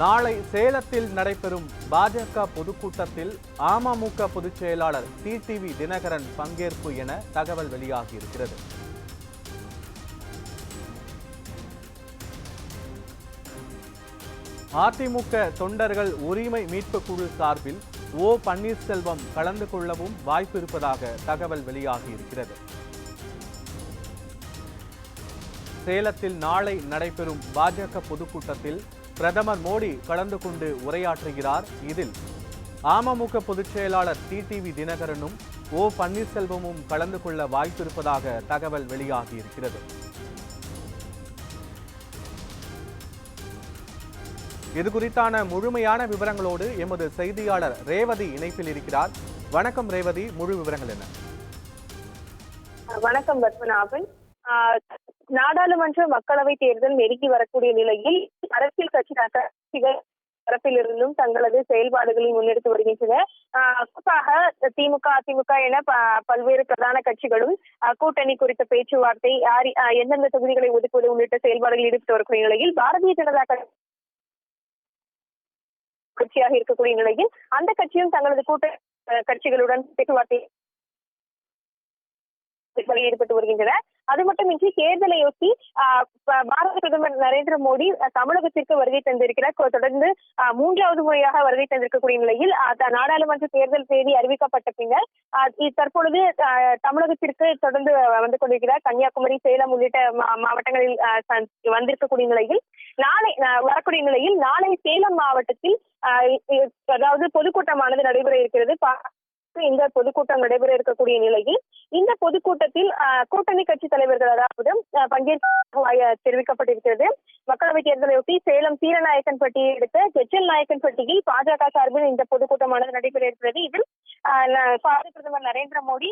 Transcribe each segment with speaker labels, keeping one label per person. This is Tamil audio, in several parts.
Speaker 1: நாளை சேலத்தில் நடைபெறும் பாஜக பொதுக்கூட்டத்தில் அமமுக பொதுச் செயலாளர் டிடிவி தினகரன் பங்கேற்பு என தகவல் வெளியாகியிருக்கிறது. அதிமுக தொண்டர்கள் உரிமை மீட்பு குழு சார்பில் ஓ பன்னீர்செல்வம் கலந்து கொள்ளவும் வாய்ப்பு இருப்பதாக தகவல் வெளியாகியிருக்கிறது. சேலத்தில் நாளை நடைபெறும் பாஜக பொதுக்கூட்டத்தில் பிரதமர் மோடி கலந்து கொண்டு உரையாற்றுகிறார் இதில். அமமுக பொதுச் செயலாளர் டிடிவி தினகரனும் ஓ பன்னீர்செல்வமும் கலந்து கொள்ள வாய்ப்பிருப்பதாக தகவல் வெளியாகியிருக்கிறது. இது குறித்தான முழுமையான விவரங்களோடு எமது செய்தியாளர் ரேவதி இணைப்பில் இருக்கிறார். வணக்கம் ரேவதி முழு விவரங்கள் என்ன?
Speaker 2: வணக்கம் பத்மநாபன். நாடாளுமன்ற மக்களவை தேர்தல் நெருங்கி வரக்கூடிய நிலையில் அரசியல் கட்சி கட்சிகள் தரப்பிலிருந்தும் தங்களது செயல்பாடுகளை முன்னெடுத்து வருகின்றன. குறிப்பாக திமுக அதிமுக என ப- பல்வேறு பிரதான கட்சிகளும் கூட்டணி குறித்த பேச்சுவார்த்தை யார் எந்தெந்த தொகுதிகளை ஒதுக்குவது உள்ளிட்ட செயல்பாடுகளில் ஈடுபட்டு வரக்கூடிய நிலையில் பாரதிய ஜனதா கட்சி கட்சியாக இருக்கக்கூடிய நிலையில் அந்த கட்சியும் தங்களது கூட்ட கட்சிகளுடன் பேச்சுவார்த்தை ஈடுபட்டு வருகின்றன. அது மட்டுமின்றி தேர்தலையொட்டி ஆஹ் பாரத பிரதமர் நரேந்திர மோடி தமிழகத்திற்கு வருகை தந்திருக்கிறார். தொடர்ந்து மூன்றாவது முறையாக வருகை தந்திருக்கக்கூடிய நிலையில் நாடாளுமன்ற தேர்தல் தேதி அறிவிக்கப்பட்ட பின்னர் தற்பொழுது ஆஹ், தமிழகத்திற்கு தொடர்ந்து வந்து கொண்டிருக்கிறார். கன்னியாகுமரி சேலம் உள்ளிட்ட மா- மாவட்டங்களில் வந்திருக்கக்கூடிய நிலையில் நாளை வரக்கூடிய நிலையில் நாளை சேலம் மாவட்டத்தில் ஆஹ், அதாவது பொதுக்கூட்டமானது நடைபெற இருக்கிறது. இந்த பொதுக்கூட்டம் நடைபெற இருக்கக்கூடிய நிலையில் இந்த பொதுக்கூட்டத்தில் ஆஹ், கூட்டணி கட்சி தலைவர்கள் அதாவது ஆஹ், பங்கேற்க வாய- தெரிவிக்கப்பட்டிருக்கிறது. மக்களவை தேர்தலையொட்டி சேலம் சீரநாயக்கன்பட்டியை செச்சல் நாயக்கன் நாயக்கன்பட்டியில் பாஜக சார்பில் இந்த பொதுக்கூட்டமானது நடைபெற இருக்கிறது. இதில் ஆஹ், பாரத பிரதமர் நரேந்திர மோடி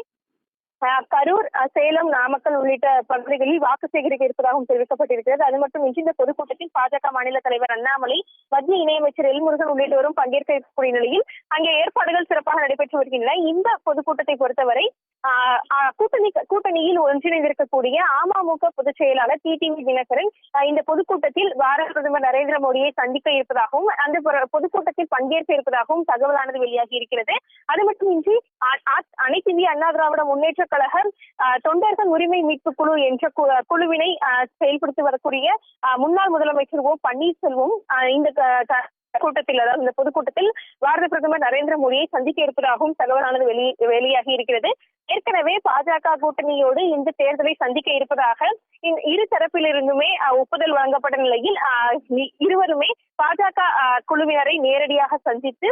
Speaker 2: கரூர் சேலம் நாமக்கல் உள்ளிட்ட பகுதிகளில் வாக்கு சேகரிக்க இருப்பதாகவும் தெரிவிக்கப்பட்டிருக்கிறது. அது மட்டுமின்றி இந்த பொதுக்கூட்டத்தில் பாஜக மாநில தலைவர் அண்ணாமலை மத்திய இணையமைச்சர் எல்முருகன் உள்ளிட்டோரும் பங்கேற்க இருக்கக்கூடிய நிலையில் அங்கே ஏற்பாடுகள் சிறப்பாக நடைபெற்று வருகின்றன. இந்த பொதுக்கூட்டத்தை பொறுத்தவரை ஆஹ், ஆஹ், கூட்டணி கூட்டணியில் ஒன்றிணைந்திருக்கக்கூடிய அமமுக பொதுச் செயலாளர் டிடிவி தினகரன் இந்த பொதுக்கூட்டத்தில் பாரத பிரதமர் நரேந்திர மோடியை சந்திக்க இருப்பதாகவும் அந்த பொதுக்கூட்டத்தில் பங்கேற்க இருப்பதாகவும் தகவலானது வெளியாகி இருக்கிறது. அது மட்டுமின்றி அனைத்து இந்திய அண்ணா திராவிட முன்னேற்ற கழகம் தொண்டர்கள் உரிமை மீட்பு குழு என்ற கு- குழுவினை ஆஹ், செயல்படுத்தி வரக்கூடிய முன்னாள் முதலமைச்சர் ஓ பன்னீர்செல்வம் இந்த கூட்டத்தில் அதாவது இந்த பொதுக்கூட்டத்தில் பாரத பிரதமர் நரேந்திர மோடியை சந்திக்க இருப்பதாகவும் தகவலானது வெளி வெளியாகி இருக்கிறது. ஏற்கனவே பாஜக கூட்டணியோடு இந்த தேர்தலை சந்திக்க இருப்பதாக இரு தரப்பிலிருந்துமே அஹ், ஒப்புதல் வழங்கப்பட்ட நிலையில் இருவருமே பாஜக அஹ், குழுவினரை நேரடியாக சந்தித்து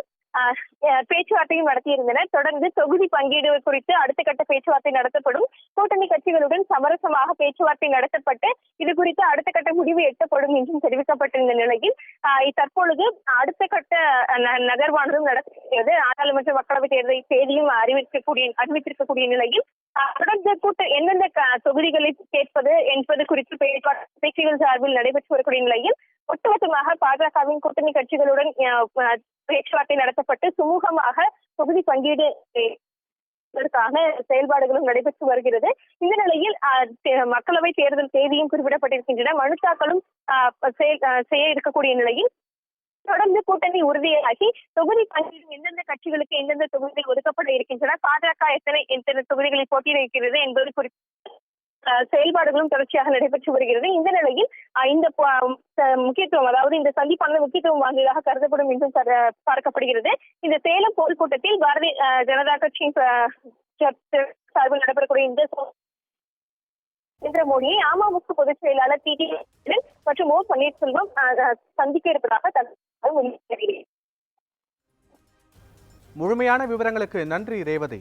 Speaker 2: பேச்சுவார்த்தையும் நடத்தியிருந்தனர் தொடர்ந்து தொகுதி பங்கீடு குறித்து அடுத்த கட்ட பேச்சுவார்த்தை நடத்தப்படும். கூட்டணி கட்சிகளுடன் சமரசமாக பேச்சுவார்த்தை நடத்தப்பட்டு இது குறித்து அடுத்த கட்ட முடிவு எட்டப்படும் என்றும் தெரிவிக்கப்பட்டிருந்த நிலையில் ஆஹ் தற்பொழுது அடுத்த கட்ட ந- நகர்வானதும் நடக்கிறது. நாடாளுமன்ற மக்களவை தேர்தலை தேதியும் அறிவிக்கக்கூடிய அறிவித்திருக்கக்கூடிய நிலையில் ஆஹ் தொடர்ந்து கூட்ட எந்தெந்த தொகுதிகளில் தொகுதிகளை கேட்பது என்பது குறித்து பேச்சுவார்த்தை பேச்சுகள் சார்பில் நடைபெற்று வரக்கூடிய நிலையில் ஒட்டுமொத்தமாக பாஜகவின் கூட்டணி கட்சிகளுடன் பேச்சுவார்த்தை நடத்தப்பட்டு சுமூகமாக தொகுதி பங்கீடு செயல்பாடுகளும் நடைபெற்று வருகிறது. இந்த நிலையில் மக்களவை தேர்தல் தேதியும் குறிப்பிடப்பட்டிருக்கின்றன. மனு தாக்கலும் ஆஹ், செய்ய இருக்கக்கூடிய நிலையில் தொடர்ந்து கூட்டணி உறுதியாகி தொகுதி பங்கீடு எந்தெந்த கட்சிகளுக்கு எந்தெந்த தொகுதிகள் ஒதுக்கப்பட இருக்கின்றன பாஜக எத்தனை எத்தனை தொகுதிகளில் போட்டியிட இருக்கிறது என்பது குறித்து செயல்பாடுகளும் தொடர்ச்சியாக நடைபெற்று வருகிறது. இந்த நிலையில் இந்த முக்கியத்துவம் அதாவது இந்த சந்திப்பானது முக்கியத்துவம் வாய்ந்ததாக கருதப்படும் என்றும் பார்க்கப்படுகிறது. இந்த சேலம் பொதுக்கூட்டத்தில் பாரதிய ஜனதா கட்சியின் சார்பில் நடைபெறக்கூடிய இந்த நரேந்திர மோடியை அமமுக பொதுச் செயலாளர் டி. டி. மற்றும் ஓ. பன்னீர்செல்வம் சந்திக்க இருப்பதாக தகவல்
Speaker 1: முழுமையான விவரங்களுக்கு நன்றி ரேவதி.